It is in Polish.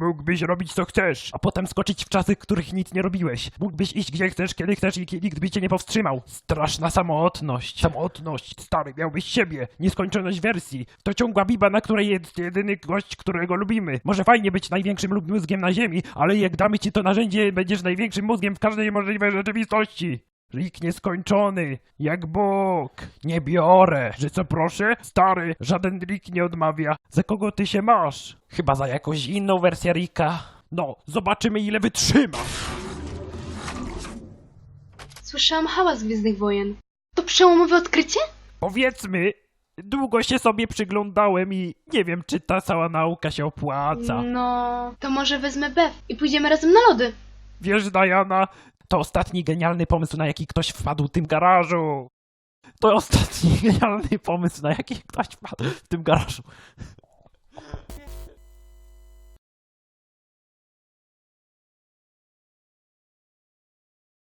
Mógłbyś robić co chcesz, a potem skoczyć w czasy, których nic nie robiłeś. Mógłbyś iść gdzie chcesz, kiedy chcesz i nikt by cię nie powstrzymał. Straszna samotność. Samotność, stary, miałbyś siebie. Nieskończoność wersji. To ciągła biba, na której jest jedyny gość, którego lubimy. Może fajnie być największym lub mózgiem na ziemi, ale jak damy ci to narzędzie, będziesz największym mózgiem w każdej możliwej rzeczywistości. Rik nieskończony, jak Bóg. Nie biorę. Że co proszę? Stary, żaden Rik nie odmawia. Za kogo ty się masz? Chyba za jakąś inną wersję Rika. No, zobaczymy ile wytrzyma. Słyszałam hałas Gwiezdnych Wojen. To przełomowe odkrycie? Powiedzmy, długo się sobie przyglądałem i nie wiem, czy ta cała nauka się opłaca. No, to może wezmę Bev i pójdziemy razem na lody. Wiesz, Diana, to ostatni genialny pomysł, na jaki ktoś wpadł w tym garażu. To ostatni genialny pomysł, na jaki ktoś wpadł w tym garażu.